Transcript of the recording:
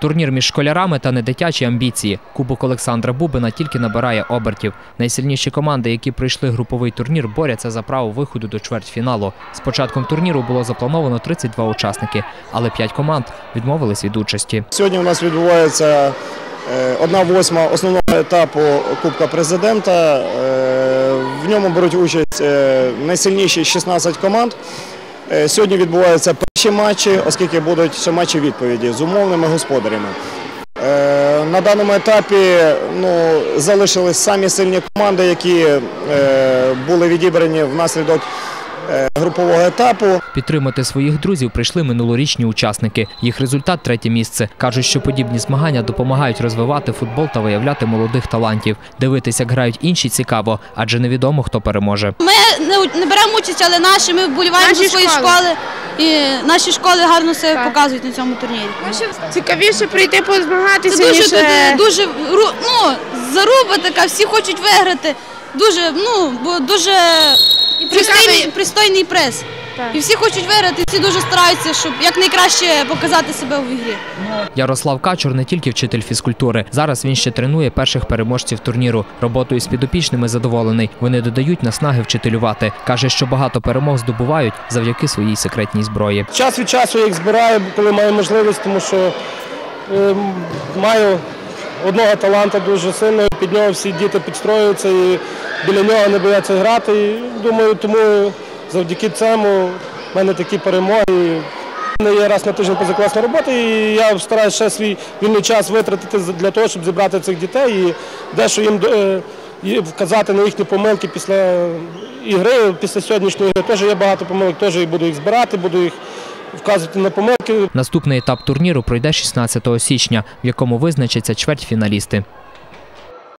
Турнір між школярами та недитячі амбіції. Кубок Олександра Бубина тільки набирає обертів. Найсильніші команди, які пройшли груповий турнір, борються за право виходу до чвертьфіналу. З початком турніру було заплановано 32 учасники, але 5 команд відмовились від участі. Сьогодні у нас відбувається е, одна восьма основного етапу Кубка президента. Е, В ньому беруть участь е, найсильніші 16 команд. Е, Сьогодні відбуваються перші матчі, оскільки будуть ще матчі відповіді з умовними господарями. Е, На даному етапі ну, залишились самі сильні команди, які е, були відібрані внаслідок групового етапу. Підтримати своїх друзів прийшли минулорічні учасники. Їх результат третє місце. Кажуть, що подібні змагання допомагають розвивати футбол та виявляти молодих талантів. Дивитися, як грають інші цікаво, адже невідомо хто переможе. Ми не, не беремо участь, але наші ми вболіваємо Наші за свої школи. школи. І наші школи гарно себе Так. показують на цьому турнірі. Цікавіше прийти позмагатися, Це дуже ніж е, е, дуже ру- ну, заруба така, всі хочуть виграти. Дуже, ну, бо дуже пристойний, пристойний прес. Так. І всі хочуть виграти, всі дуже стараються, щоб якнайкраще показати себе в ігрі. Ярослав Качур не тільки вчитель фізкультури. Зараз він ще тренує перших переможців турніру. Роботою з підопічними задоволений. Вони додають наснаги вчителювати. Каже, що багато перемог здобувають завдяки своїй секретній зброї. Час від часу я їх збираю, коли маю можливість, тому що е, маю одного таланта дуже сильного, під нього всі діти підстроюються і біля нього не бояться грати. І, думаю, тому завдяки цьому в мене такі перемоги. У мене є раз на тиждень позакласна робота, і я стараюся ще свій вільний час витратити для того, щоб зібрати цих дітей і дещо їм е, вказати на їхні помилки після ігри, після сьогоднішньої ігри. Теж є багато помилок, теж і буду їх збирати, буду їх вказувати на помилки. Наступний етап турніру пройде 16 січня, в якому визначаться чвертьфіналісти.